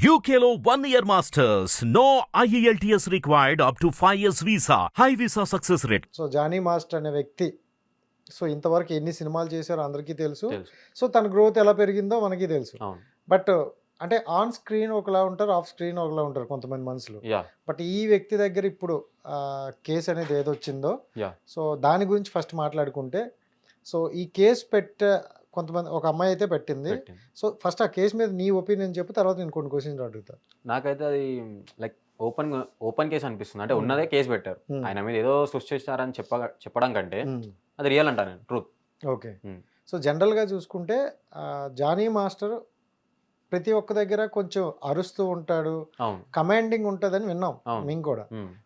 One year masters. No E IELTS required up to 5 years visa. High visa success rate. So Jani master అనే వ్యక్తి. So ఇంతవరకు ఎన్ని సినిమాలు చేశారో అందరికీ తెలుసు. సో తన గ్రోత్ ఎలా పెరిగిందో మనకి తెలుసు. అవును. బట్ అంటే ఆన్ స్క్రీన్ ఒకలా ఉంటారు ఆఫ్ స్క్రీన్ ఒకలా ఉంటారు కొంతమంది మనుషులు. బట్ ఈ వ్యక్తి దగ్గర ఇప్పుడు కేసు అనేది ఏది వచ్చిందో యా సో దాని గురించి ఫస్ట్ మాట్లాడుకుంటే. సో ఈ కేసు పెట్ట కొంతమంది ఒక అమ్మాయి అయితే పెట్టింది. సో ఫస్ట్ ఆ కేసు మీద నీ ఒపీనియన్ చెప్పు తర్వాత నేను కొన్ని క్వశ్చన్స్ అడుగుతా. నాకైతే అది లైక్ ఓపెన్ ఓపెన్ కేసు అనిపిస్తుంది. అంటే Hmm. ఉన్నదే కేసు పెట్టారు. Hmm. ఆయన మీద ఏదో సృష్టిస్తారని చెప్ప చెప్పడం కంటే మ్మ్. అది రియల్ అంటా నేను ట్రూత్ ఓకే. సో జనరల్గా చూసుకుంటే జానీ మాస్టర్ ప్రతి ఒక్క దగ్గర కొంచెం అరుస్తూ ఉంటాడు. కమాండింగ్ ఉంటుందని విన్నాం. మేము కూడా.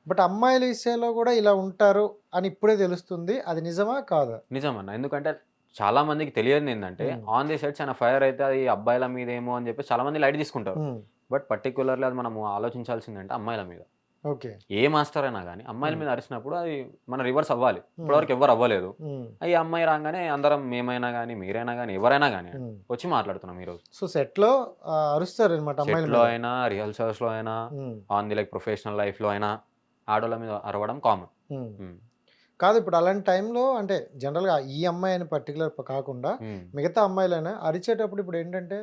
బట్ అమ్మాయిల విషయంలో కూడా ఇలా ఉంటారు అని ఇప్పుడే తెలుస్తుంది. అది నిజమా కాదా? నిజమన్న. ఎందుకంటే చాలా మందికి తెలియదు ఏంటంటే. ఆన్ ది సెట్స్ ఆయన ఫైర్ అయితే అది అబ్బాయిల మీద ఏమో అని చెప్పి చాలా మంది లైట్ తీసుకుంటారు. బట్ పర్టికులర్లీ అది మనము ఆలోచించాల్సిందంటే అమ్మాయిల మీద ఓకే ఏ మాస్టర్ అయినా కానీ అమ్మాయిల. మీద అరిచినప్పుడు అది మన రివర్స్ అవ్వాలి ఇప్పటివరకు ఎవరు అవ్వలేదు. ఈ అమ్మాయి రాగానే అందరం మేమైనా కానీ మీరైనా కానీ ఎవరైనా కానీ. వచ్చి మాట్లాడుతున్నాం ఈరోజు సో సెట్లో అరుస్తారు అనమాట మీద అయినా రిహర్సల్స్లో అయినా. ఆన్ ది లైక్ ప్రొఫెషనల్ లైఫ్లో అయినా ఆడోళ్ళ మీద అరవడం కామన్. కాదు ఇప్పుడు అలాంటి టైంలో అంటే జనరల్గా ఈ అమ్మాయి అని పర్టికులర్ కాకుండా మిగతా అమ్మాయిలైనా అరిచేటప్పుడు ఇప్పుడు ఏంటంటే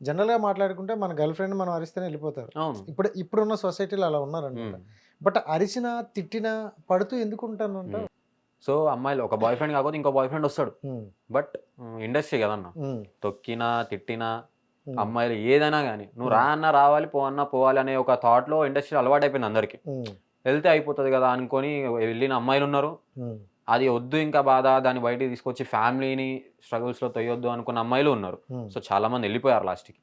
జనరల్గా మాట్లాడుకుంటే మన గర్ల్ ఫ్రెండ్ మనం అరిస్తేనే వెళ్ళిపోతారు. ఇప్పుడు ఇప్పుడున్న సొసైటీలో అలా ఉన్నారనమాట మ్మ్. బట్ అరిచినా తిట్టినా పడుతూ ఎందుకు ఉంటానంట. సో అమ్మాయిలు ఒక బాయ్ ఫ్రెండ్ కాకపోతే ఇంకో బాయ్ ఫ్రెండ్ వస్తాడు. బట్ ఇండస్ట్రీ కదన్న. తొక్కినా తిట్టినా అమ్మాయిలు ఏదైనా కానీ నువ్వు రా అన్నా రావాలి పో అన్నా పోవాలి అనే ఒక థాట్లో ఇండస్ట్రీ అలవాటు అయిపోయింది అందరికి వెళ్తే అయిపోతుంది కదా అనుకొని వెళ్ళిన అమ్మాయిలు ఉన్నారు. అది వద్దు ఇంకా బాధ దాన్ని బయటికి తీసుకొచ్చి ఫ్యామిలీని స్ట్రగుల్స్లో తొయ్యొద్దు అనుకున్న అమ్మాయిలు ఉన్నారు. సో చాలా మంది వెళ్ళిపోయారు లాస్ట్కి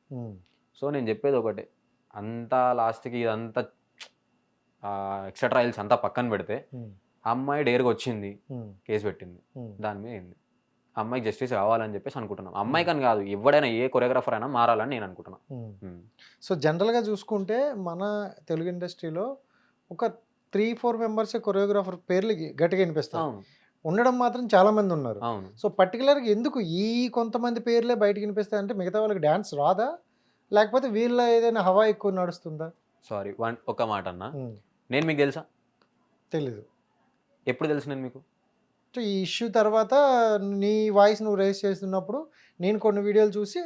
సో నేను చెప్పేది ఒకటే అంతా లాస్ట్కి ఇదంతా ఎక్సెట్రా రైల్స్ అంతా పక్కన పెడితే అమ్మాయి డేర్గా వచ్చింది కేసు పెట్టింది. దాని మీద ఏంది అమ్మాయికి జస్టిస్ కావాలని చెప్పేసి అనుకుంటున్నాం. అమ్మాయికి అని కాదు ఎవడైనా ఏ కొరియోగ్రాఫర్ అయినా మారాలని నేను అనుకుంటున్నాను. సో జనరల్గా చూసుకుంటే మన తెలుగు ఇండస్ట్రీలో ఒక త్రీ ఫోర్ మెంబర్స్ కొరియోగ్రాఫర్ పేర్లు గట్టిగా వినిపిస్తారు. అవును. ఉండడం మాత్రం చాలా మంది ఉన్నారు. అవును. సో పర్టికులర్గా ఎందుకు ఈ కొంతమంది పేర్లే బయటికి వినిపిస్తాయంటే మిగతా వాళ్ళకి డ్యాన్స్ రాదా? లేకపోతే వీళ్ళ ఏదైనా హవా ఎక్కువ నడుస్తుందా? సారీ వన్ ఒక మాట అన్న. నేను మీకు తెలుసా? తెలీదు. ఎప్పుడు తెలుసు నేను మీకు? సో ఈ ఇష్యూ తర్వాత నీ వాయిస్ నువ్వు రేస్ చేస్తున్నప్పుడు నేను కొన్ని వీడియోలు చూసి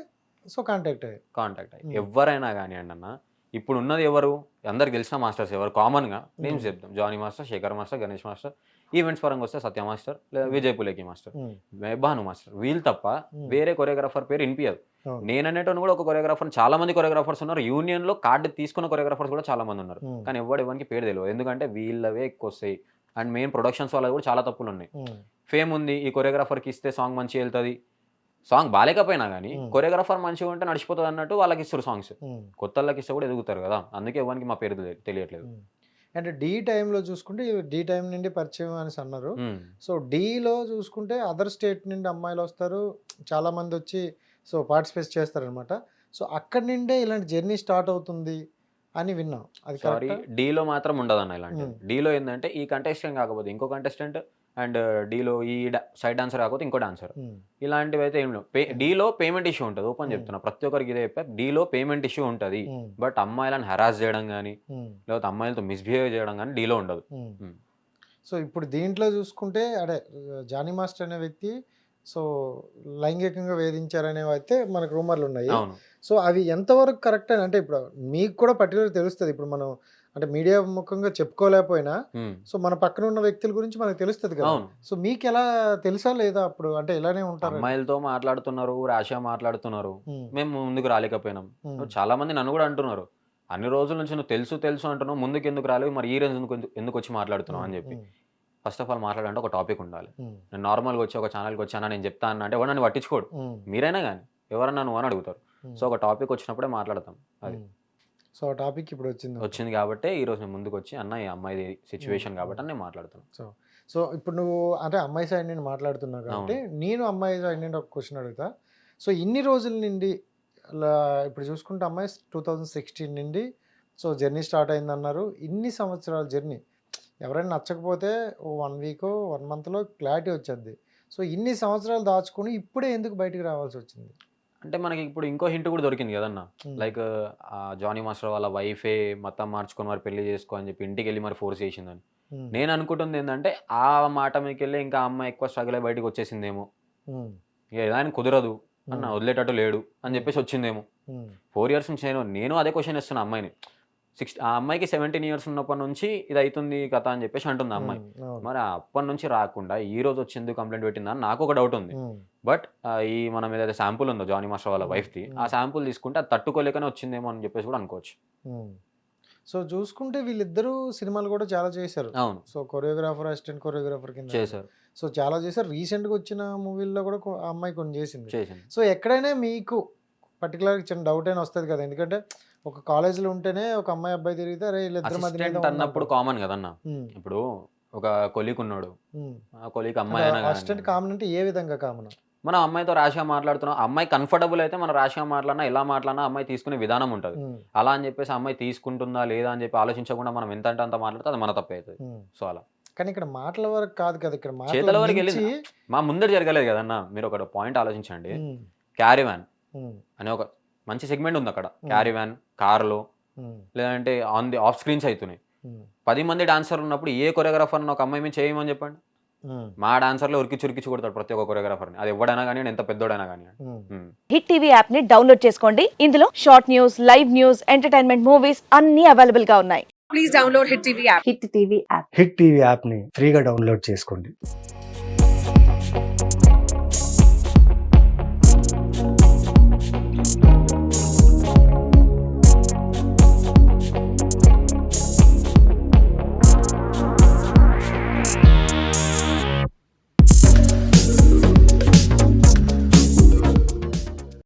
సో కాంటాక్ట్ అయ్యాయి కాంటాక్ట్ అయ్యి. ఎవరైనా కానివ్వండి అన్న ఇప్పుడు ఉన్నది ఎవరు? అందరికి తెలిసిన మాస్టర్స్ ఎవరు? కామన్గా నేమ్స్. చెప్తాం Jani master Shekhar master Ganesh master. Events పరంగా వస్తే సత్య మాస్టర్ లేదా. విజయ్ పులేకి మాస్టర్. భాను మాస్టర్. వీళ్ళు తప్ప. వేరే కొరియోగ్రాఫర్ పేరు వినిపించదు అవును. నేను అనేటోని కూడా ఒక కొరియోగ్రాఫర్ చాలా మంది కొరియోగ్రాఫర్స్ ఉన్నారు. యూనియన్లో కార్డు తీసుకున్న కొరియోగ్రాఫర్స్ కూడా చాలా మంది ఉన్నారు. కానీ ఎవడు ఎవరికి పేరు తెలియదు ఎందుకంటే వీళ్ళవే ఎక్కువ వస్తాయి. అండ్ మెయిన్ ప్రొడక్షన్స్ వాళ్ళవి కూడా చాలా తప్పులు ఉన్నాయి. ఫేమ్ ఉంది. ఈ కొరియోగ్రాఫర్కి ఇస్తే సాంగ్ మంచిగా వెళ్తుంది. సాంగ్ బాగాలేకపోయినా కానీ. కొరియోగ్రాఫర్ మంచిగా ఉంటే నడిచిపోతుంది అన్నట్టు వాళ్ళకి ఇస్తారు సాంగ్స్. కొత్త వాళ్ళకి ఇస్తే కూడా ఎదుగుతారు కదా. అందుకే ఎవరికి మా పేరు తెలి- తెలియట్లేదు. అంటే డి టైంలో చూసుకుంటే డి టైం నుండి పరిచయం అనేసి అన్నారు. సో డీలో చూసుకుంటే అదర్ స్టేట్ నుండి అమ్మాయిలు వస్తారు. చాలా మంది వచ్చి సో పార్టిసిపేట్ చేస్తారనమాట సో అక్కడి నుండే ఇలాంటి జర్నీ స్టార్ట్ అవుతుంది అని విన్నాం. అది సారీ డీలో మాత్రం ఉండదు అన్న ఇలాంటి. డీలో ఏంటంటే ఈ కంటెస్టెంట్ కాకపోతే ఇంకో కంటెస్టెంట్ అండ్ డీలో ఈ సైడ్ డాన్సర్ కాకపోతే ఇంకో డాన్సర్. ఇలాంటివి అయితే ఏం లేవు. పే డీలో పేమెంట్ ఇష్యూ ఉంటుంది. ఓపెన్. చెప్తున్నా. ప్రతి ఒక్కరికి ఇదే చెప్పారు డీలో పేమెంట్ ఇష్యూ ఉంటుంది. బట్ అమ్మాయిలను హెరాస్ చేయడం కానీ లేకపోతే అమ్మాయిలతో మిస్బిహేవ్ చేయడం కానీ డీలో ఉండదు. సో ఇప్పుడు దీంట్లో చూసుకుంటే అదే జానీ మాస్టర్ అనే వ్యక్తి సో లైంగికంగా వేధించారనేవి అయితే మనకు రూమర్లు ఉన్నాయి సో అవి ఎంతవరకు కరెక్ట్ అని అంటే ఇప్పుడు మీకు కూడా పర్టికులర్ తెలుస్తుంది. ఇప్పుడు మనం అంటే మీడియా ముఖంగా చెప్పుకోలేకపోయినా. సో మన పక్కన ఉన్న వ్యక్తుల గురించి మనకు తెలుస్తుంది కదా. సో మీకు ఎలా తెలుసా లేదా అప్పుడు? అంటే ఇలానే ఉంటారు. అమ్మాయిలతో మాట్లాడుతున్నారు రాషియా మాట్లాడుతున్నారు. మేము ముందుకు రాలేకపోయినాం. చాలా మంది నన్ను కూడా అంటున్నారు. అన్ని రోజుల నుంచి నువ్వు తెలుసు తెలుసు అంటున్నావు ముందుకు ఎందుకు రాలేవు మరి ఈ రోజు ఎందుకు వచ్చి మాట్లాడుతున్నావు? అని చెప్పి. ఫస్ట్ ఆఫ్ ఆల్ మాట్లాడంటే ఒక టాపిక్ ఉండాలి. నేను నార్మల్గా వచ్చి ఒక ఛానల్కి వచ్చానా నేను చెప్తా అన్న అంటే ఎవరు నన్ను పట్టించుకోడు. మీరైనా కానీ ఎవరన్నా నువ్వు అని అడుగుతారు. సో ఒక టాపిక్ వచ్చినప్పుడే మాట్లాడతాం. అది. సో ఆ టాపిక్ ఇప్పుడు వచ్చింది వచ్చింది కాబట్టి ఈ రోజు నేను ముందుకు వచ్చి అన్న ఈ అమ్మాయి సిచ్యువేషన్ కాబట్టి అని నేను మాట్లాడుతాను సో ఇప్పుడు నువ్వు అంటే అమ్మాయి సైడ్ నుండి మాట్లాడుతున్నావు కాబట్టి నేను అమ్మాయి సైడ్ నుండి ఒక క్వశ్చన్ అడుగుతా. సో ఇన్ని రోజుల నుండి అలా ఇప్పుడు చూసుకుంటే అమ్మాయి టూ థౌజండ్ సిక్స్టీన్ నుండి సో జర్నీ స్టార్ట్ అయిందన్నారు. ఇన్ని సంవత్సరాల జర్నీ ఎవరైనా నచ్చకపోతే ఓ వన్ వీక్ వన్ మంత్లో క్లారిటీ వచ్చేది సో ఇన్ని సంవత్సరాలు దాచుకొని ఇప్పుడే ఎందుకు బయటికి రావాల్సి వచ్చింది? అంటే మనకి ఇప్పుడు ఇంకో హింట్ కూడా దొరికింది కదన్న. లైక్ జానీ మాస్టర్ వాళ్ళ వైఫే మతం మార్చుకొని మరి పెళ్ళి చేసుకో అని చెప్పి ఇంటికి వెళ్ళి మరి ఫోర్స్ చేసిందని. నేను అనుకుంటుంది ఏంటంటే ఆ మాట మీదకి వెళ్ళి ఇంకా అమ్మాయి ఎక్కువ స్ట్రగుల్ అయి బయటకు వచ్చేసిందేమో. ఏదైనా కుదరదు అన్న వదిలేటట్టు లేడు అని చెప్పేసి వచ్చిందేమో. ఫోర్ ఇయర్స్ నుంచి నేను నేను అదే క్వశ్చన్ ఇస్తున్నా అమ్మాయిని. సిక్స్ ఆ అమ్మాయికి సెవెంటీన్ ఇయర్స్ ఉన్నప్పటి నుంచి ఇది అవుతుంది కథ అని చెప్పేసి అంటుంది అమ్మాయి. మరి అప్పటి నుంచి రాకుండా ఈ రోజు వచ్చింది కంప్లైంట్ పెట్టిందా నాకు ఒక డౌట్ ఉంది. బట్ ఈ మనం ఏదైతే శాంపుల్ ఉందో జానీ మాస్టర్ వాళ్ళ. వైఫ్ది ఆ శాంపుల్ తీసుకుంటే అది తట్టుకోలేకనే వచ్చిందేమో అని చెప్పేసి కూడా అనుకోవచ్చు. సో చూసుకుంటే వీళ్ళిద్దరూ సినిమాలు కూడా చాలా చేశారు. అవును. సో కొరియోగ్రాఫర్ అసిస్టెంట్ కొరియోగ్రాఫర్ కింద. చేశారు. సో చాలా చేశారు. రీసెంట్గా వచ్చిన మూవీల్లో కూడా ఆ అమ్మాయి కొన్ని చేసింది. సో ఎక్కడైనా మీకు పర్టికులర్ చిన్న డౌట్ అయినా వస్తుంది కదా. ఎందుకంటే ఒక కాలేజీలో ఉంటేనే ఒక అమ్మాయి అబ్బాయి తిరిగితే అరే వీళ్ళిద్దరి మధ్య అన్నప్పుడు కామన్ కదన్న ఇప్పుడు ఒక కొలీక్ ఉన్నాడు ఆ కొలీక్ అమ్మాయి అసిస్టెంట్ కామన్ అంటే ఏ విధంగా కామన్? మనం అమ్మాయితో ర్యాష్గా మాట్లాడుతున్నాం. అమ్మాయి కంఫర్టబుల్ అయితే మనం ర్యాష్గా మాట్లాడినా ఎలా మాట్లాడినా అమ్మాయి తీసుకునే విధానం ఉంటుంది. అలా అని చెప్పేసి అమ్మాయి తీసుకుంటుందా లేదా అని చెప్పి ఆలోచించకుండా మనం ఎంత అంటే అంత మాట్లాడితే అది మన తప్పే అవుతుంది సో అలా. కానీ ఇక్కడ మాటల వరకు కాదు కదా ఇక్కడ చేతల వరకు వెళ్ళింది. మా ముందర జరగలేదు కదన్న మీరు ఒక పాయింట్ ఆలోచించండి. క్యారీ వ్యాన్ అనే ఒక మంచి సెగ్మెంట్ ఉంది అక్కడ. క్యారీ వ్యాన్ కార్లో లేదంటే ఆన్ ది ఆఫ్ స్క్రీన్స్ అవుతున్నాయి పది మంది డాన్సర్ ఉన్నప్పుడు ఏ కొరియోగ్రాఫర్ ఒక అమ్మాయి మీద చేయమని చెప్పండి? మా డాన్సర్లో ఉరికి చురికి కొడతాడు ప్రతి ఒక్క కొరియోగ్రాఫర్ని. అది ఎవడైనా కానీ ఎంత పెద్దోడైనా కానీ. హిట్ టీవీ యాప్ని డౌన్లోడ్ చేసుకోండి. ఇందులో short news live news entertainment movies అన్ని అవైలబుల్గా ఉన్నాయి. Please download Hit TV app. Hit TV app Hit TV యాప్ని ఫ్రీగా డౌన్లోడ్ చేసుకోండి.